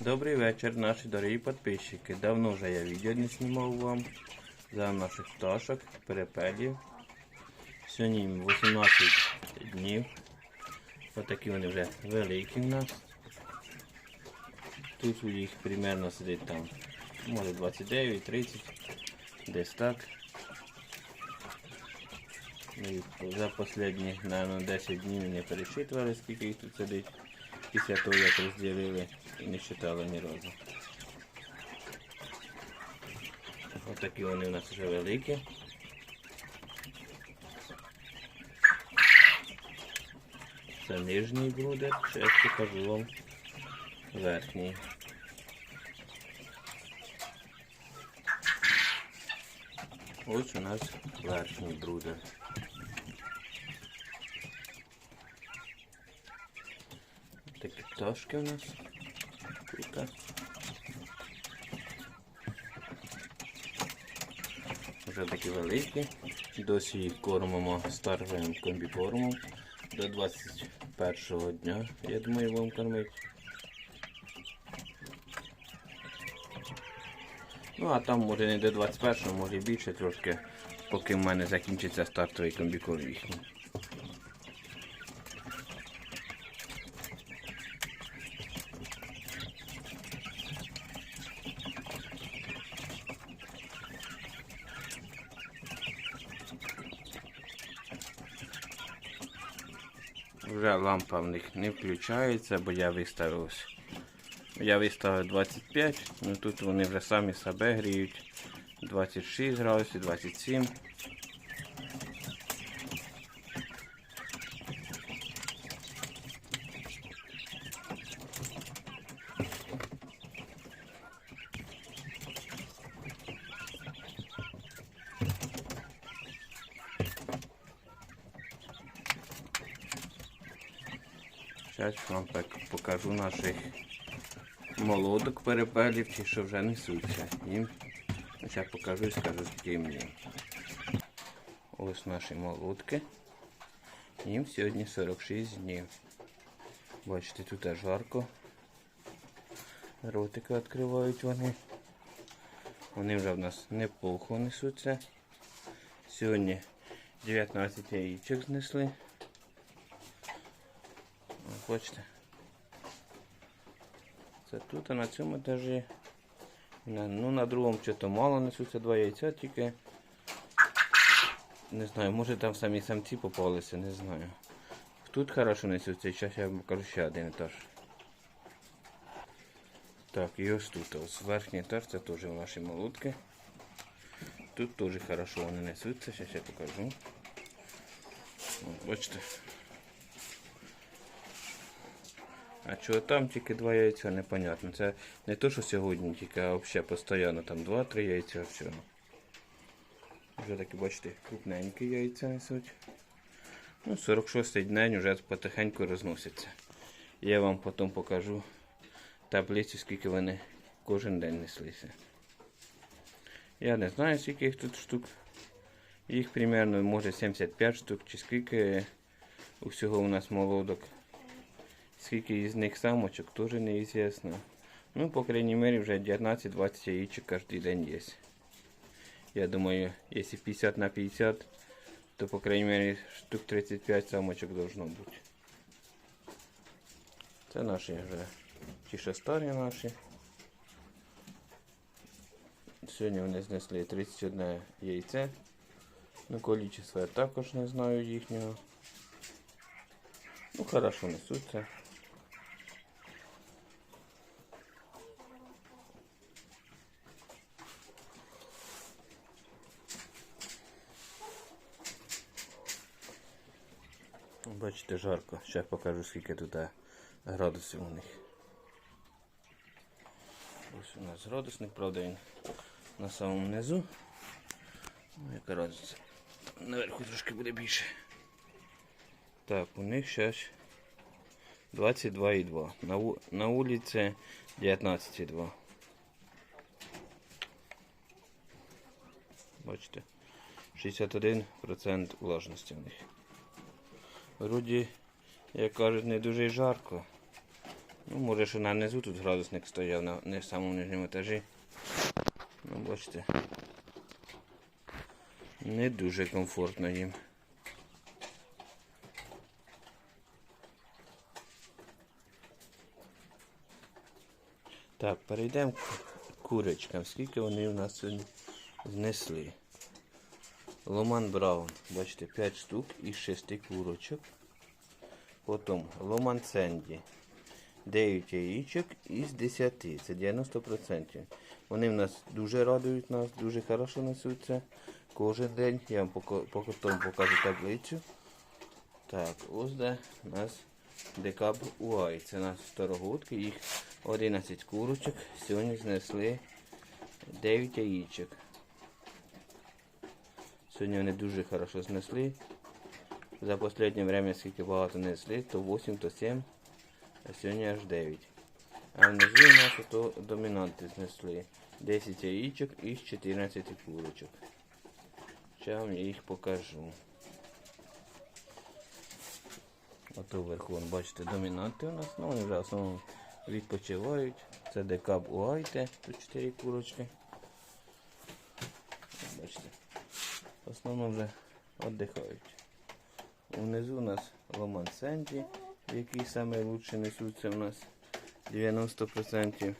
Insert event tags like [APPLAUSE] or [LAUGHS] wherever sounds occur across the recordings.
Добрий вечір, наші дорогі підписчики. Давно вже я відео не знімав вам за наших пташок, перепелів. Сьогодні їм 18 днів. Отакі вони вже великі в нас. Тут у їх примерно сидить там, може 29-30, десь так. Ну, і за останні, мабуть, 10 днів не перечитували, скільки їх тут сидить. Після того, як розділили і не читали ні разу. Ось такі вони у нас вже великі. Це нижній брудер, зараз покажу вам верхній. Ось у нас верхній брудер. Такі пташки у нас тут. Вже такі великі. Досі їх кормимо старим комбікормом до 21 дня. Я думаю, вам кормити. Ну а там може не до 21, може більше трошки, поки в мене закінчиться стартовий комбікорм їхній. Вже лампа в них не включається, бо я виставив. Я виставив 25, ну тут вони вже самі себе гріють. 26 градусів, 27. Зараз вам так покажу наших молодок перепелів, ті, що вже несуться. Їм зараз покажу і скажу, скільки їм днів. Ось наші молодки. Їм сьогодні 46 днів. Бачите, тут теж жарко. Ротики відкривають вони. Вони вже в нас неплохо несуться. Сьогодні 19 яєчок знесли. Бачите. Це тут, а на цьому етажі. Ну, на другому чи то мало несуться два яйця тільки. Не знаю, може там самі самці попалися, не знаю. Тут хорошо несуться, зараз я вам покажу ще один етаж. Так, і ось тут. Ось верхній етаж, це теж наші молотки. Тут теж хорошо вони несуться, зараз я покажу. Бачите. А чого там тільки два яйця, непонятно. Це не то, що сьогодні тільки, а взагалі постійно там два-три яйця всього. Вже такі, бачите, крупненькі яйця несуть. Ну, 46-й день вже потихеньку розносяться. Я вам потім покажу таблицю, скільки вони кожен день неслися. Я не знаю, скільки їх тут штук. Їх примерно може 75 штук, чи скільки усього у нас молодок. Скільки із них самочок, теж неізвісно. Ну, по крайней мере, вже 19-20 яичек кожен день є. Я думаю, якщо 50 на 50, то по крайней мере штук 35 самочок должно бути. Це наші вже ті, що старі наші. Сьогодні вони знесли 31 яйце. Ну, количество я також не знаю їхнього. Ну, хорошо несуться. Бачите, жарко. Зараз покажу, скільки тут е, градусів у них. Ось у нас градусник, правда він на самому низу. Ну, яка разниця. Наверху трошки буде більше. Так, у них зараз 22,2. На, на вулиці 19,2. Бачите, 61% влажності в них. Вроді, як кажуть, не дуже жарко. Ну, може, що на низу тут градусник стояв на не в самому нижньому етажі. Ну, бачите. Не дуже комфортно їм. Так, перейдемо к курочкам. Скільки вони у нас сьогодні знесли. Ломан Браун, бачите, 5 штук із 6 курочок. Потім Ломан Сенді. 9 яєчок із 10. Це 90%. Вони в нас дуже радують нас, дуже хорошо несуться. Кожен день. Я вам потім покажу таблицю. Так, ось де у нас декаб Уай. Це у нас старогодки. Їх 11 курочок. Сьогодні знесли 9 яєчок. Сьогодні вони дуже хорошо знесли. За останнє время скільки багато несли, то 8, то 7, а сьогодні аж 9. А внизу у нас то домінанти знесли. 10 яєчок із 14 курочок. Зараз вам їх покажу. Ото вверху, бачите, домінанти у нас, ну вони вже в основному відпочивають. Це декаб уайте, тут 4 курочки. Бачите. В основному вже віддихають. Унизу у нас Ломан Сенді, саме лучше несуться у нас 90%.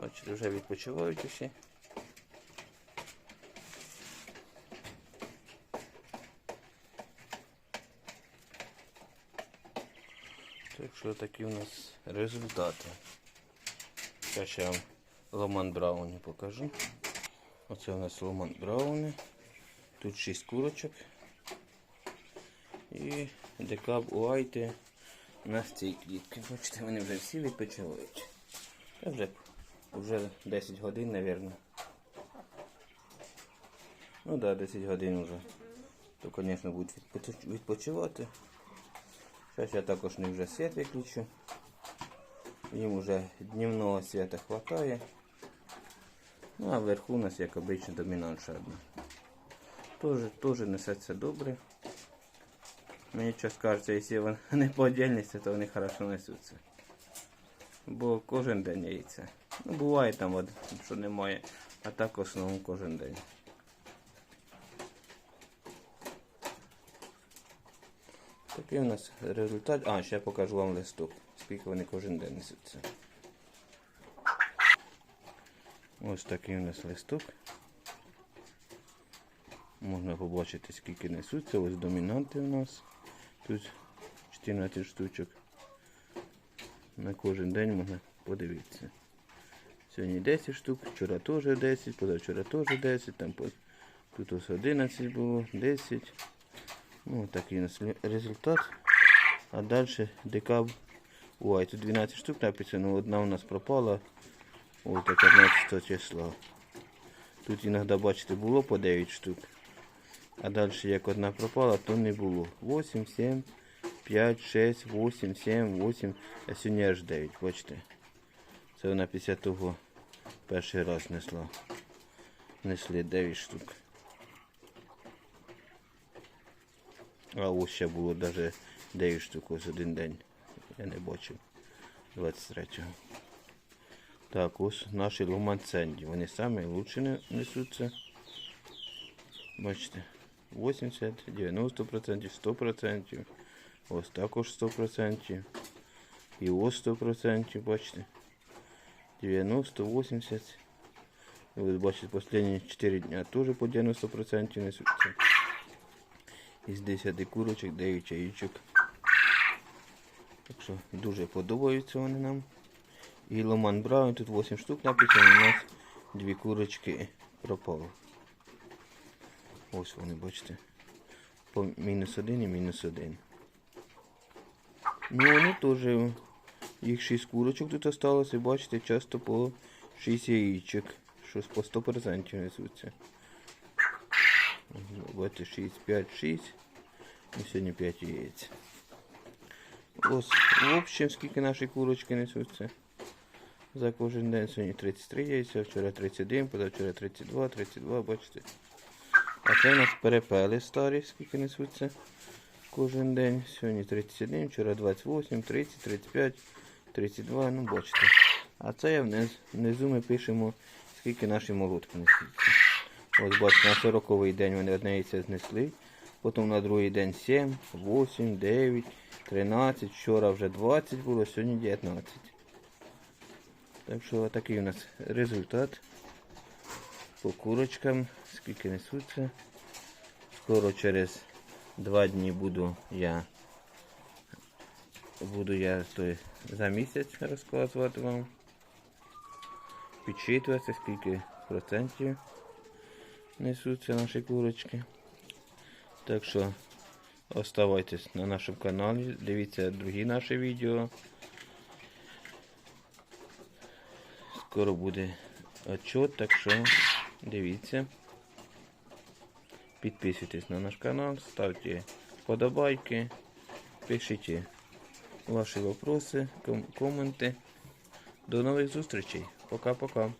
Бачите, вже відпочивають усі. Так що такі у нас результати. Зараз я вам Ломан Брауні покажу. Оце у нас Ломан Брауні. Тут 6 курочок. І декаб уайте на цій клітці. Бачите, вони вже всі відпочивають. Це вже, вже 10 годин, мабуть. Ну так, да, 10 годин вже. То, звісно, будуть відпочивати. Зараз я також не вже світ виключу. Їм вже дневного свята вистачає. Ну а вверху у нас, як обично, домінантша одна. Тоже, тоже несеться добре. Мені час кажеться, якщо вони [LAUGHS] не по отдельності, то вони хорошо несуться. Бо кожен день яйця. Ну, буває там, от, що немає, а так в основному кожен день. Такий у нас результат. А, ще я покажу вам листок, скільки вони кожен день несуться. Ось такий у нас листок. Можна побачити, скільки несуться. Ось домінанти у нас. Тут 14 штучок. На кожен день можна подивитися. Сьогодні 10 штук, вчора теж 10, позавчора теж 10, там тут ось 11 було, 10. Ну, такий у нас результат. А далі декаб. Ой, тут 12 штук написано, одна у нас пропала. До 15 числа. Тут іноді, бачите, було по 9 штук. А далі як одна пропала, то не було. 8, 7, 5, 6, 8, 7, 8, а сьогодні аж 9, бачите. Це вона після того перший раз несла. Несли 9 штук. А ось ще було навіть 9 штук ось один день. Я не бачив. 23-го. Так, ось наші ломанценді. Вони лучше несуться. Бачите, 80, 90%, 100%. Ось також 100%. І ось 100%, бачите. 90, 80. І ось бачите, останні 4 дня теж по 90% несуться. Із 10 курочок, 9 яєчок. Так що дуже подобаються вони нам. І Ломан Браун, тут 8 штук написано, у нас дві курочки пропало. Ось вони, бачите. По мінус один і мінус один. Ну вони теж, їх 6 курочок тут осталось, і бачите, часто по 6 яєчок. Щось по 100% несуться. Бачите, 6, 5, 6. І сьогодні 5 яєць. Ось, в общем, скільки наші курочки несуться. За кожен день сьогодні 33 яйця, вчора 31, позавчора 32, 32, бачите. А це у нас перепели старі, скільки несуться. кожен день. Сьогодні 31, вчора 28, 30, 35, 32, ну бачите. А це я вниз, внизу ми пишемо, скільки наші молотки несуться. Ось бачите, на 40 день вони одне яйце знесли. Потім на другий день 7, 8, 9, 13, вчора вже 20 було, сьогодні 19. Так що такий у нас результат по курочкам, скільки несуться. Скоро через два дні буду я буду я той, за місяць розказувати вам. Підсчитуватися, скільки процентів несуться наші курочки. Так що оставайтесь на нашому каналі, дивіться другі наші відео. Скоро буде отчет, так що дивіться. Підписуйтесь на наш канал, ставте вподобайки, пишіть ваші ком- коменти. До нових зустрічей. Пока-пока.